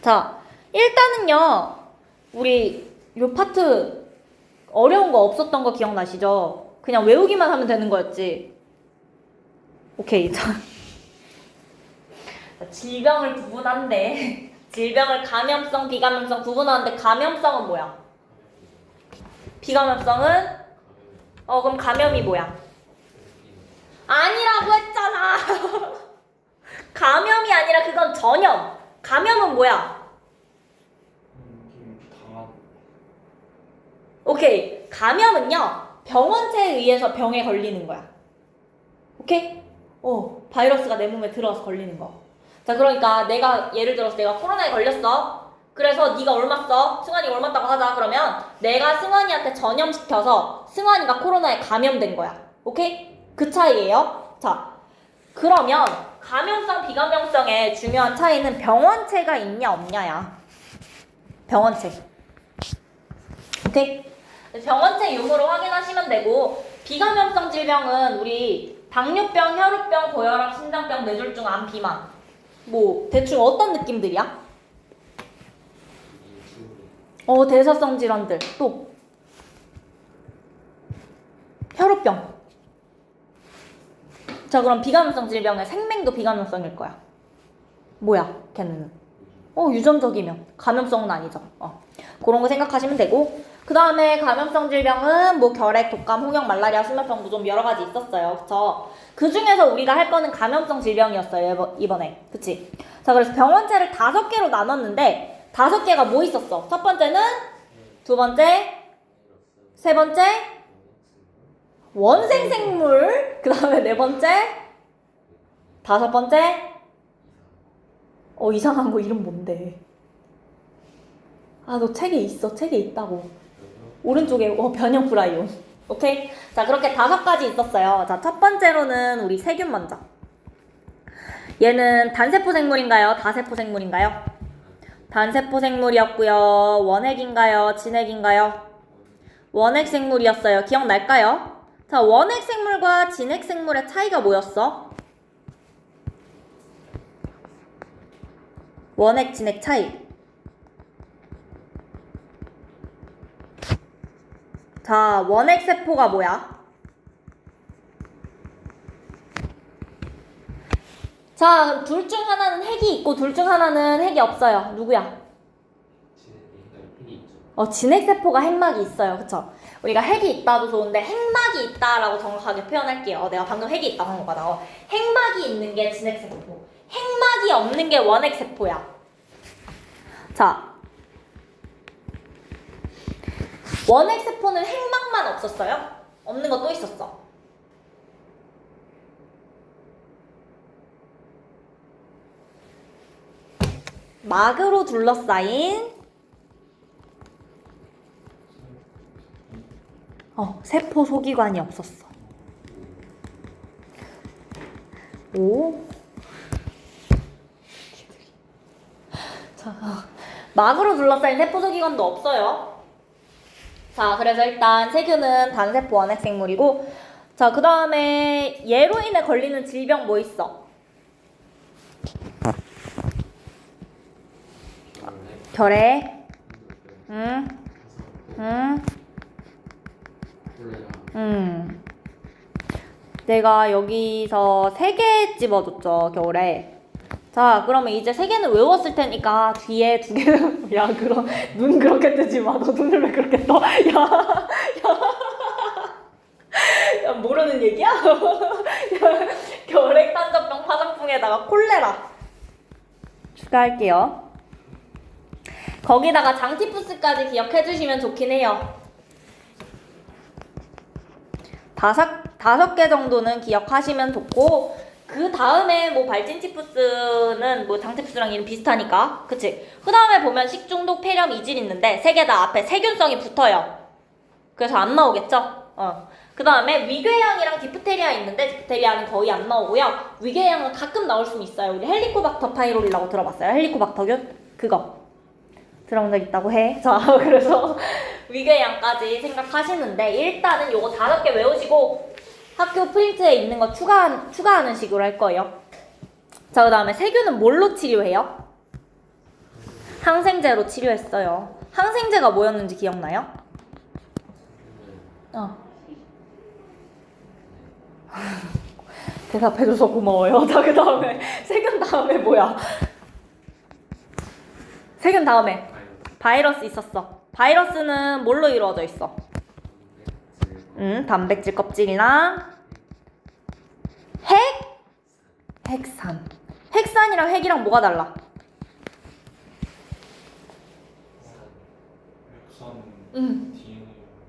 자, 일단은요, 우리 요 파트 어려운 거 없었던 거 기억나시죠? 그냥 외우기만 하면 되는 거였지. 오케이, 자. 질병을 구분한대. 질병을 감염성, 비감염성 구분하는데 감염성은 뭐야? 비감염성은? 어, 그럼 감염이 뭐야? 아니라고 했잖아. 감염이 아니라 그건 전염. 감염은 뭐야? 오케이. 감염은요, 병원체에 의해서 병에 걸리는 거야. 오케이? 어, 바이러스가 내 몸에 들어와서 걸리는 거. 자, 그러니까 내가, 예를 들어서 내가 코로나에 걸렸어. 그래서 네가 옮았어. 승환이가 옮았다고 하자. 그러면 내가 승환이한테 전염시켜서 승환이가 코로나에 감염된 거야. 오케이? 그 차이예요. 자, 그러면 감염성, 비감염성의 중요한 차이는 병원체가 있냐, 없냐야. 병원체. 오케이? 병원체 용어로 확인하시면 되고 비감염성 질병은 우리 당뇨병, 혈우병, 고혈압, 심장병, 뇌졸중, 암, 비만 뭐 대충 어떤 느낌들이야? 어 대사성 질환들 또 혈우병 자 그럼 비감염성 질병의 생맹도 비감염성일 거야 뭐야 걔는 어 유전적이면 감염성은 아니죠 어 그런 거 생각하시면 되고 그 다음에 감염성 질병은 뭐 결핵, 독감, 홍역, 말라리아, 수면병, 무좀 여러 가지 있었어요. 그쵸? 그 중에서 우리가 할 거는 감염성 질병이었어요. 이번- 이번에. 그치? 자, 그래서 병원체를 다섯 개로 나눴는데 다섯 개가 뭐 있었어? 첫 번째는 두 번째, 세 번째, 원생생물. 그 다음에 네 번째, 다섯 번째, 어, 이상한 거 이름 뭔데? 아, 너 책에 있어. 책에 있다고. 오른쪽에 어, 변형 프라이온. 오케이? 자, 그렇게 다섯 가지 있었어요. 자, 첫 번째로는 우리 세균 먼저. 얘는 단세포 생물인가요? 다세포 생물인가요? 단세포 생물이었고요. 원핵인가요? 진핵인가요? 원핵 생물이었어요. 기억날까요? 자, 원핵 생물과 진핵 생물의 차이가 뭐였어? 원핵, 진핵 차이. 자, 원핵 세포가 뭐야? 자, 둘중 하나는 핵이 있고 둘 중 하나는 핵이 없어요. 누구야? 어, 진핵 세포가 핵막이 있어요. 그쵸? 우리가 핵이 있다도 좋은데 핵막이 있다라고 정확하게 표현할게요. 어, 내가 방금 핵이 있다고 한 거다. 어, 핵막이 있는 게 진핵 세포. 핵막이 없는 게 원핵 세포야. 자. 원핵 세포는 핵막만 없었어요? 없는 거 또 있었어. 막으로 둘러싸인 어, 세포 소기관이 없었어. 오. 자, 막으로 둘러싸인 세포 소기관도 없어요. 자, 그래서 일단 세균은 단세포 원핵 생물이고, 자, 그 다음에 얘로 인해 걸리는 질병 뭐 있어? 결핵, 응, 응, 음. 내가 여기서 세 개 집어줬죠, 겨울에. 자, 그러면 이제 세 개는 외웠을 테니까 뒤에 두 개는, 야, 그럼 눈 그렇게 뜨지 마. 너 눈을 왜 그렇게 떠? 야, 야. 야, 모르는 얘기야? 야, 결핵, 탄저병, 파상풍에다가 콜레라. 추가할게요. 거기다가 장티푸스까지 기억해 주시면 좋긴 해요. 다섯, 다섯 개 정도는 기억하시면 좋고, 그 다음에 뭐 발진티푸스는 뭐 장티푸스랑 이름 비슷하니까. 그치? 그 다음에 보면 식중독, 폐렴, 이질 있는데, 세 개 다 앞에 세균성이 붙어요. 그래서 안 나오겠죠? 어. 그 다음에 위궤양이랑 디프테리아 있는데, 디프테리아는 거의 안 나오고요. 위궤양은 가끔 나올 수는 있어요. 우리 헬리코박터 파이로리라고 들어봤어요? 헬리코박터균? 그거. 들어본 적 있다고 해. 자, 그래서 위궤양까지 생각하시는데 일단은 요거 다섯 개 외우시고 학교 프린트에 있는 거 추가 추가하는 식으로 할 거예요. 자, 그 다음에 세균은 뭘로 치료해요? 항생제로 치료했어요. 항생제가 뭐였는지 기억나요? 어. 대답해줘서 고마워요. 자, 그 다음에 세균 다음에 뭐야? 세균 다음에 바이러스 있었어. 바이러스는 뭘로 이루어져 있어? 음, 단백질 껍질이랑 핵? 핵산. 핵산이랑 핵이랑 뭐가 달라? 음. DNA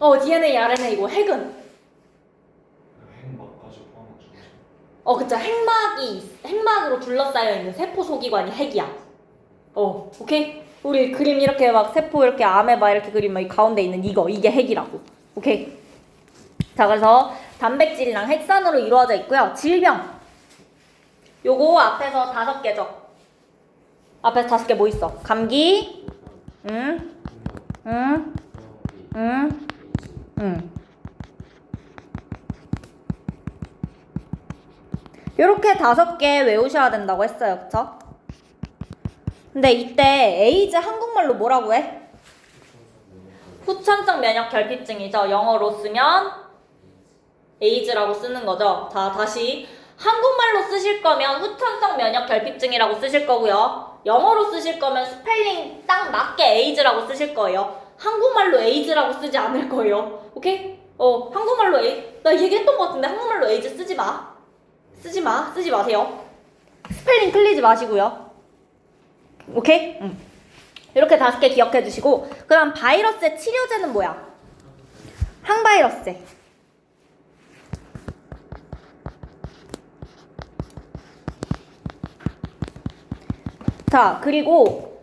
어, DNA, RNA고 핵은? 핵막까지 포함하죠. 어, 그쵸. 핵막이, 핵막으로 둘러싸여 있는 세포 소기관이 핵이야. 어, 오케이? 우리 그림 이렇게 막 세포 이렇게 아메바 이렇게 그리면 이 가운데 있는 이거, 이게 핵이라고. 오케이? 자, 그래서 단백질이랑 핵산으로 이루어져 있고요. 질병. 요거 앞에서 다섯 개죠. 앞에서 다섯 개 뭐 있어? 감기, 응, 응, 응, 응. 요렇게 다섯 개 외우셔야 된다고 했어요. 그쵸? 근데 이때 에이즈 한국말로 뭐라고 해? 후천성 면역 결핍증이죠. 영어로 쓰면 에이즈라고 쓰는 거죠. 자, 다시 한국말로 쓰실 거면 후천성 면역 결핍증이라고 쓰실 거고요. 영어로 쓰실 거면 스펠링 딱 맞게 에이즈라고 쓰실 거예요. 한국말로 에이즈라고 쓰지 않을 거예요. 오케이? 어, 한국말로 에이 나 얘기했던 것 같은데 한국말로 에이즈 쓰지 마. 쓰지 마. 쓰지 마세요. 스펠링 틀리지 마시고요. 오케이? 응. 이렇게 다섯 개 기억해 주시고 그 다음 바이러스의 치료제는 뭐야? 항바이러스제. 자, 그리고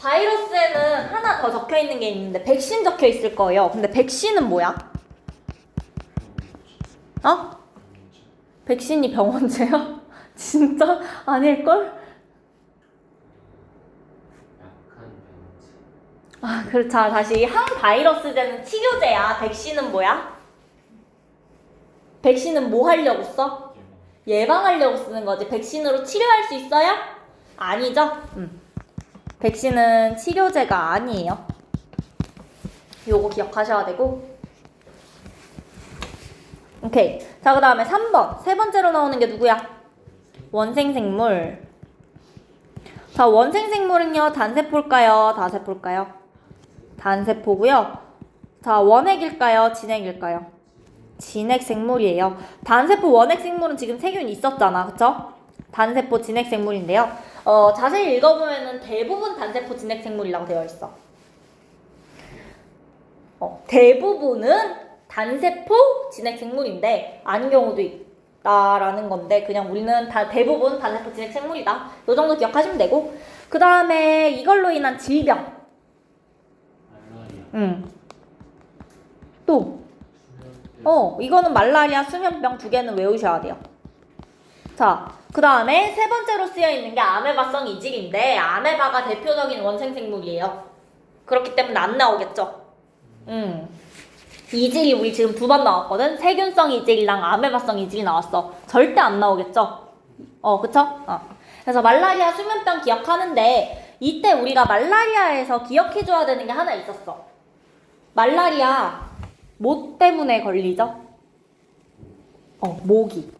바이러스에는 하나 더 적혀 있는 게 있는데 백신 적혀 있을 거예요. 근데 백신은 뭐야? 어? 백신이 병원제야? 진짜 아닐걸? 약한 병치 아, 그렇 자, 다시 항바이러스제는 치료제야. 백신은 뭐야? 백신은 뭐 하려고 써? 예방하려고 쓰는 거지. 백신으로 치료할 수 있어요? 아니죠? 음. 백신은 치료제가 아니에요. 요거 기억하셔야 되고. 오케이. 자, 그 다음에 3번. 세 번째로 나오는 게 누구야? 원생생물. 자, 원생생물은요, 단세포일까요? 다세포일까요? 단세포고요. 자, 원핵일까요? 진핵일까요? 진핵 생물이에요. 단세포 원핵 생물은 지금 세균 있었잖아. 그쵸? 단세포 진핵 생물인데요. 어, 자세히 읽어보면은 대부분 단세포 진핵 생물이라고 되어 있어. 어, 대부분은 단세포 진핵 생물인데 아닌 경우도 있다라는 건데 그냥 우리는 다 대부분 단세포 진핵 생물이다. 요 정도 기억하시면 되고 그 다음에 이걸로 인한 질병. 응. 또 어, 이거는 말라리아, 수면병 두 개는 외우셔야 돼요. 자, 그 다음에 세 번째로 쓰여 있는 게 아메바성 이질인데, 아메바가 대표적인 원생생물이에요. 그렇기 때문에 안 나오겠죠? 음. 이질이 우리 지금 두 번 나왔거든? 세균성 이질이랑 아메바성 이질이 나왔어. 절대 안 나오겠죠? 어, 그쵸? 어. 그래서 말라리아, 수면병 기억하는데, 이때 우리가 말라리아에서 기억해줘야 되는 게 하나 있었어. 말라리아, 뭐 때문에 걸리죠? 어, 모기.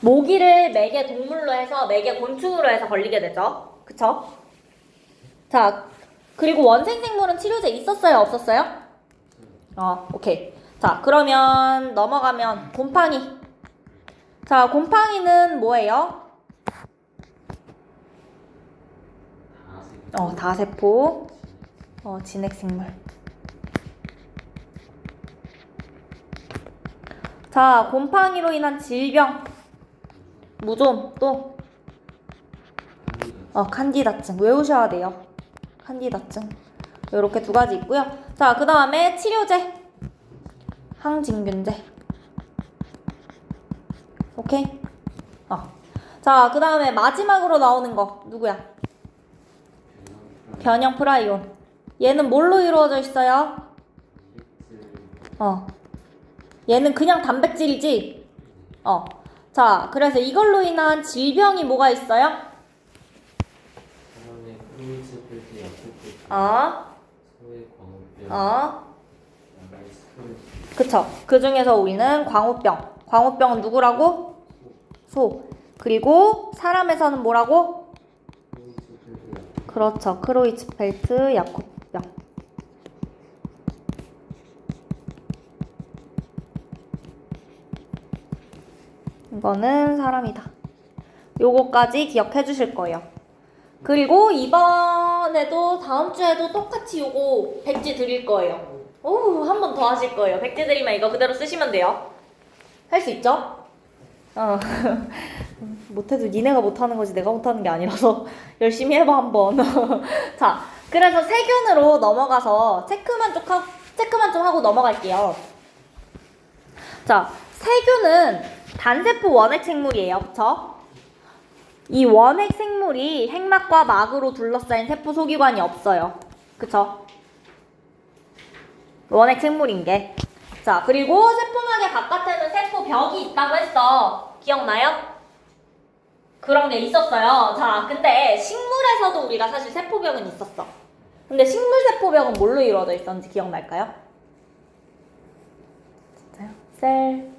모기를 매개 동물로 해서 매개 곤충으로 해서 걸리게 되죠. 그쵸? 자, 그리고 원생생물은 치료제 있었어요? 없었어요? 어, 오케이. 자, 그러면 넘어가면 곰팡이. 자, 곰팡이는 뭐예요? 어, 다세포. 어, 진핵생물. 자, 곰팡이로 인한 질병. 무좀 또 어, 칸디다증 외우셔야 돼요. 칸디다증. 이렇게 두 가지 있고요. 자, 그 다음에 치료제. 항진균제. 오케이? 어. 자, 그 다음에 마지막으로 나오는 거 누구야? 변형 프라이온. 얘는 뭘로 이루어져 있어요? 어. 얘는 그냥 단백질이지? 어. 자, 그래서 이걸로 인한 질병이 뭐가 있어요? 어, 어, 그쵸. 그 중에서 우리는 광우병. 광우병은 누구라고? 소. 그리고 사람에서는 뭐라고? 그렇죠. 크로이츠펠트 야쿠 병. 이거는 사람이다. 요거까지 기억해 주실 거예요. 그리고 이번에도 다음 주에도 똑같이 요거 백지 드릴 거예요. 오, 한 번 더 하실 거예요. 백지 드리면 이거 그대로 쓰시면 돼요. 할 수 있죠? 어. 못해도 니네가 못하는 거지 내가 못하는 게 아니라서 열심히 해봐 한번. 자, 그래서 세균으로 넘어가서 체크만 좀 하고, 체크만 좀 하고 넘어갈게요. 자, 세균은 단세포 원핵 생물이에요, 그쵸? 이 원핵 생물이 핵막과 막으로 둘러싸인 세포 소기관이 없어요, 그쵸? 원핵 생물인 게. 자, 그리고 세포막의 바깥에는 세포벽이 있다고 했어. 기억나요? 그런 게 있었어요. 자, 근데 식물에서도 우리가 사실 세포벽은 있었어. 근데 식물 세포벽은 뭘로 이루어져 있었는지 기억날까요? 진짜요? 셀,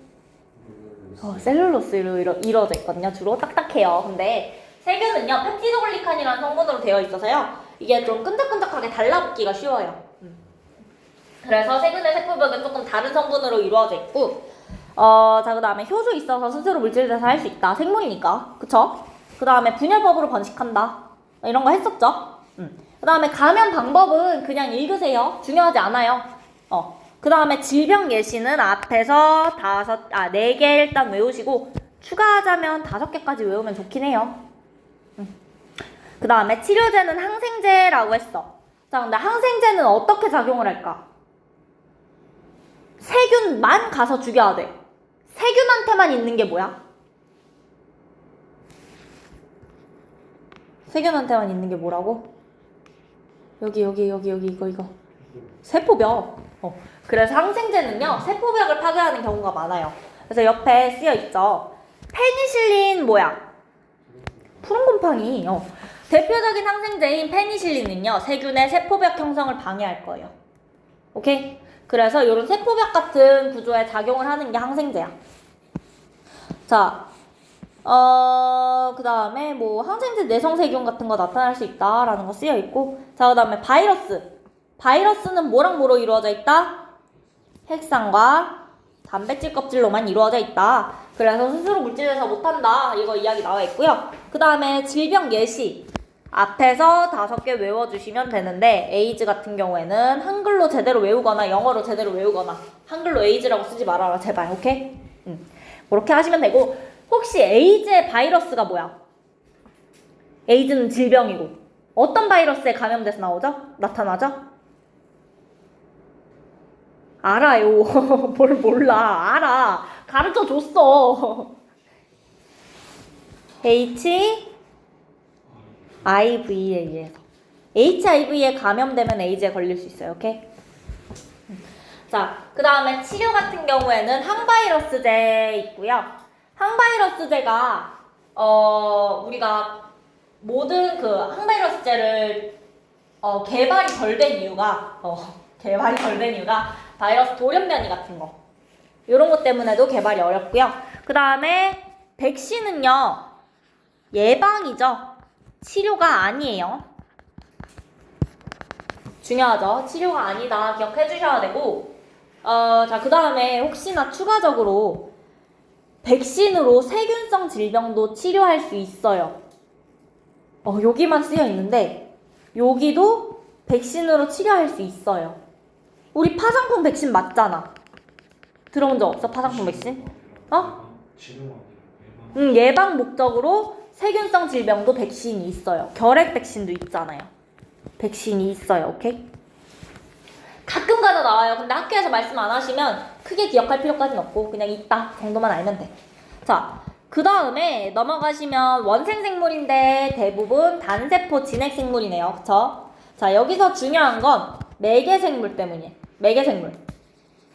어, 셀룰로스로 이루, 이루어져 있거든요. 주로 딱딱해요. 근데 세균은요, 펩티도글리칸이라는 성분으로 되어 있어서요. 이게 좀 끈적끈적하게 달라붙기가 쉬워요. 음. 그래서 세균의 세포벽은 조금 다른 성분으로 이루어져 있고, 어, 자, 그 다음에 효소 있어서 스스로 물질돼서 할수 있다. 생물이니까. 그쵸? 그 다음에 분열법으로 번식한다. 이런 거 했었죠? 음. 그 다음에 감염 방법은 그냥 읽으세요. 중요하지 않아요. 어. 그 다음에 질병 예시는 앞에서 다섯, 아, 네 개 일단 외우시고, 추가하자면 다섯 개까지 외우면 좋긴 해요. 그 다음에 치료제는 항생제라고 했어. 자, 근데 항생제는 어떻게 작용을 할까? 세균만 가서 죽여야 돼. 세균한테만 있는 게 뭐야? 세균한테만 있는 게 뭐라고? 여기 여기 여기 여기 이거 이거 세포벽. 어. 그래서 항생제는요 세포벽을 파괴하는 경우가 많아요. 그래서 옆에 쓰여 있죠. 페니실린 뭐야? 푸른 곰팡이. 어. 대표적인 항생제인 페니실린은요 세균의 세포벽 형성을 방해할 거예요. 오케이? 그래서 이런 세포벽 같은 구조에 작용을 하는 게 항생제야. 자, 어, 그 다음에 뭐 항생제 내성세균 같은 거 나타날 수 있다라는 거 쓰여 있고, 자, 그 다음에 바이러스. 바이러스는 뭐랑 뭐로 이루어져 있다? 핵산과 단백질 껍질로만 이루어져 있다. 그래서 스스로 물질에서 못한다. 이거 이야기 나와 있고요. 그 다음에 질병 예시. 앞에서 다섯 개 외워주시면 되는데 에이즈 같은 경우에는 한글로 제대로 외우거나 영어로 제대로 외우거나 한글로 에이즈라고 쓰지 말아라 제발 오케이? 응. 그렇게 하시면 되고 혹시 에이즈의 바이러스가 뭐야? 에이즈는 질병이고 어떤 바이러스에 감염돼서 나오죠? 나타나죠? 알아요. 뭘 몰라. 알아. 가르쳐 줬어. H IV에 의해서 HIV에 감염되면 에이즈에 걸릴 수 있어요. 오케이? 자, 그 다음에 치료 같은 경우에는 항바이러스제 있고요. 항바이러스제가 어 우리가 모든 그 항바이러스제를 어 개발이 덜 된 이유가 어 개발이 덜 된 이유가 바이러스 돌연변이 같은 거 이런 것 때문에도 개발이 어렵고요. 그 다음에 백신은요 예방이죠. 치료가 아니에요. 중요하죠. 치료가 아니다. 기억해 주셔야 되고, 어, 자, 그 다음에 혹시나 추가적으로 백신으로 세균성 질병도 치료할 수 있어요. 어, 여기만 쓰여 있는데, 여기도 백신으로 치료할 수 있어요. 우리 파상풍 백신 맞잖아. 들어본 적 없어? 파상풍 백신? 어? 음, 예방 목적으로 세균성 질병도 백신이 있어요. 결핵 백신도 있잖아요. 백신이 있어요. 오케이? 가끔 가다 나와요. 근데 학교에서 말씀 안 하시면 크게 기억할 필요까지는 없고 그냥 있다 정도만 알면 돼. 자, 그 다음에 넘어가시면 원생 생물인데 대부분 단세포 진핵 생물이네요. 그쵸? 자, 여기서 중요한 건 매개 생물 때문이에요. 매개 생물.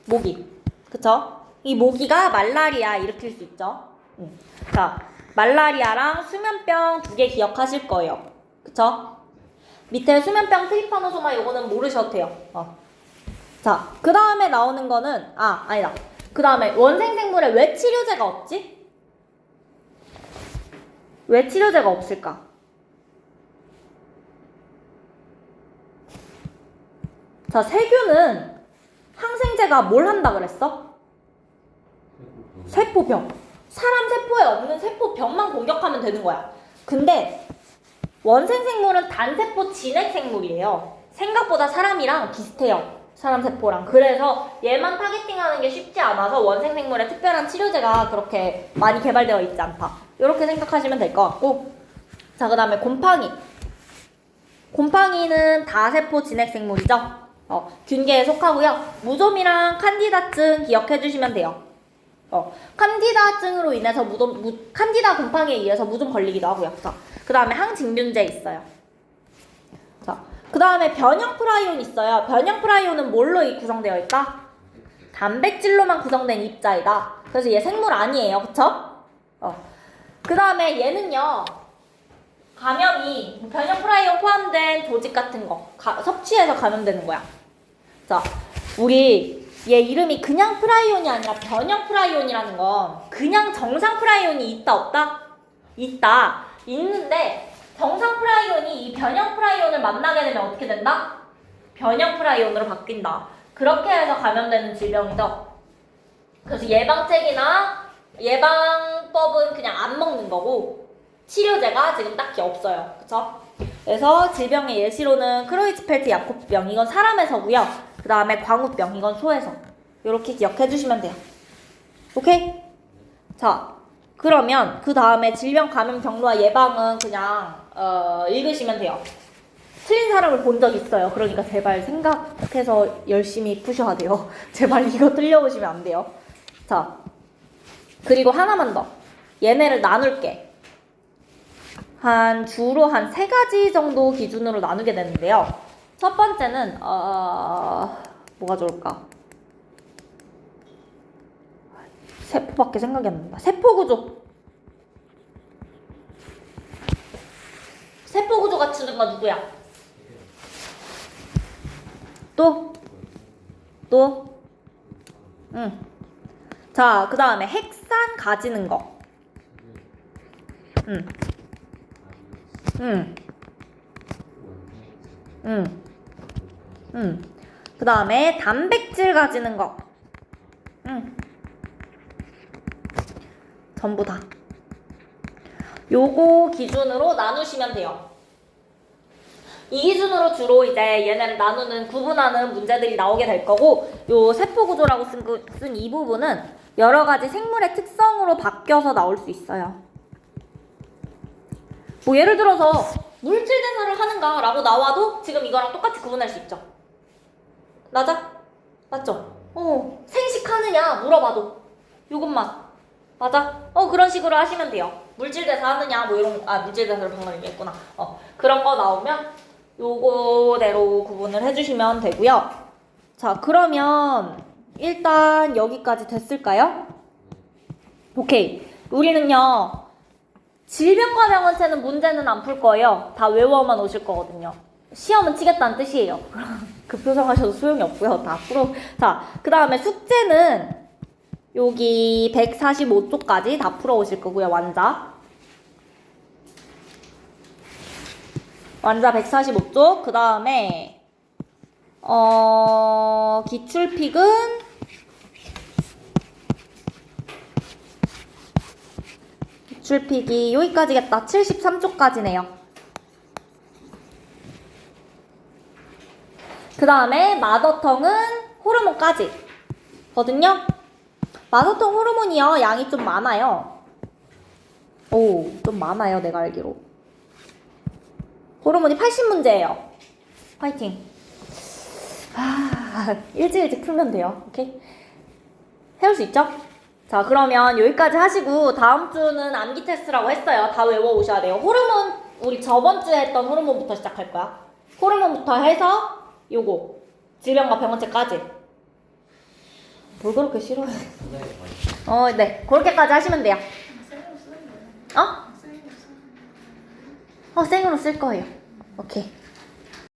모기. 그쵸? 이 모기가 말라리아 일으킬 수 있죠. 음. 자, 말라리아랑 수면병 두 개 기억하실 거예요. 그쵸? 밑에 수면병 트리파노소마 요거는 모르셔도 돼요. 어. 자, 그 다음에 나오는 거는, 아, 아니다. 그 다음에 원생생물에 왜 치료제가 없지? 왜 치료제가 없을까? 자, 세균은 항생제가 뭘 한다 그랬어? 세포병. 사람 세포에 없는 세포병만 공격하면 되는 거야. 근데 원생 생물은 단세포 진핵 생물이에요. 생각보다 사람이랑 비슷해요. 사람 세포랑. 그래서 얘만 타겟팅하는 게 쉽지 않아서 원생 생물에 특별한 치료제가 그렇게 많이 개발되어 있지 않다. 이렇게 생각하시면 될 것 같고. 자, 그 다음에 곰팡이. 곰팡이는 다세포 진핵 생물이죠. 어, 균계에 속하고요. 무좀이랑 칸디다증 기억해 주시면 돼요. 어, 칸디다증으로 인해서 무좀, 무, 칸디다 곰팡이에 의해서 무좀 걸리기도 하고요. 자, 그 다음에 항증균제 있어요. 자, 그 다음에 변형 프라이온 있어요. 변형 프라이온은 뭘로 이- 구성되어 있다? 단백질로만 구성된 입자이다. 그래서 얘 생물 아니에요. 그쵸? 어. 그 다음에 얘는요. 감염이 변형 프라이온 포함된 조직 같은 거 가- 섭취해서 감염되는 거야. 자, 우리 얘 이름이 그냥 프라이온이 아니라 변형 프라이온이라는 건 그냥 정상 프라이온이 있다 없다? 있다. 있는데 정상 프라이온이 이 변형 프라이온을 만나게 되면 어떻게 된다? 변형 프라이온으로 바뀐다. 그렇게 해서 감염되는 질병이죠. 그래서 예방책이나 예방법은 그냥 안 먹는 거고 치료제가 지금 딱히 없어요. 그쵸? 그래서 질병의 예시로는 크로이츠펠트 야코프병 이건 사람에서고요. 그 다음에 광우병 이건 소에서 이렇게 기억해 주시면 돼요. 오케이? 자 그러면 그 다음에 질병 감염 경로와 예방은 그냥 어, 읽으시면 돼요. 틀린 사람을 본 적 있어요. 그러니까 제발 생각해서 열심히 푸셔야 돼요. 제발 이거 틀려보시면 안 돼요. 자 그리고 하나만 더. 얘네를 나눌게. 한 주로 한 세 가지 정도 기준으로 나누게 되는데요. 첫 번째는 어, 뭐가 좋을까? 세포밖에 생각이 안 난다. 세포 구조. 세포 구조 갖추는 거 누구야? 또? 또? 응. 자, 그 다음에 핵산 가지는 거. 응. 응. 응. 응. 그 다음에 단백질 가지는 거. 응. 전부 다. 요거 기준으로 나누시면 돼요. 이 기준으로 주로 이제 얘네를 나누는 구분하는 문제들이 나오게 될 거고 요 세포 구조라고 그, 쓴이 부분은 여러 가지 생물의 특성으로 바뀌어서 나올 수 있어요. 뭐 예를 들어서 물질 대사를 하는가라고 나와도 지금 이거랑 똑같이 구분할 수 있죠. 맞아? 맞죠? 어, 생식하느냐 물어봐도 요것만 맞아? 어 그런 식으로 하시면 돼요. 물질 대사 하느냐 뭐 이런 아 물질 대사를 방금 얘기했구나. 어 그런 거 나오면 요거대로 구분을 해주시면 되고요. 자 그러면 일단 여기까지 됐을까요? 오케이. 우리는요 질병과 병원체는 문제는 안 풀 거예요. 다 외워만 오실 거거든요. 시험은 치겠다는 뜻이에요. 그 표정 하셔도 소용이 없고요. 다 풀어. 자, 그 다음에 숙제는 여기 145쪽까지 다 풀어 오실 거고요. 완자. 완자 145쪽. 그 다음에 어 기출픽은 기출픽이 여기까지겠다. 73쪽까지네요. 그 다음에 마더텅은 호르몬까지. 거든요. 마더텅 호르몬이요. 양이 좀 많아요. 오, 좀 많아요. 내가 알기로. 호르몬이 80문제예요. 파이팅. 아, 일찍 일찍 풀면 돼요. 오케이? 해올 수 있죠? 자, 그러면 여기까지 하시고 다음 주는 암기 테스트라고 했어요. 다 외워 오셔야 돼요. 호르몬 우리 저번 주에 했던 호르몬부터 시작할 거야. 호르몬부터 해서 요거 질병과 병원체까지. 뭘 그렇게 싫어해? 하나의 말. 어, 네. 그렇게까지 하시면 돼요. 어? 어, 생으로 쓸 거예요. 오케이.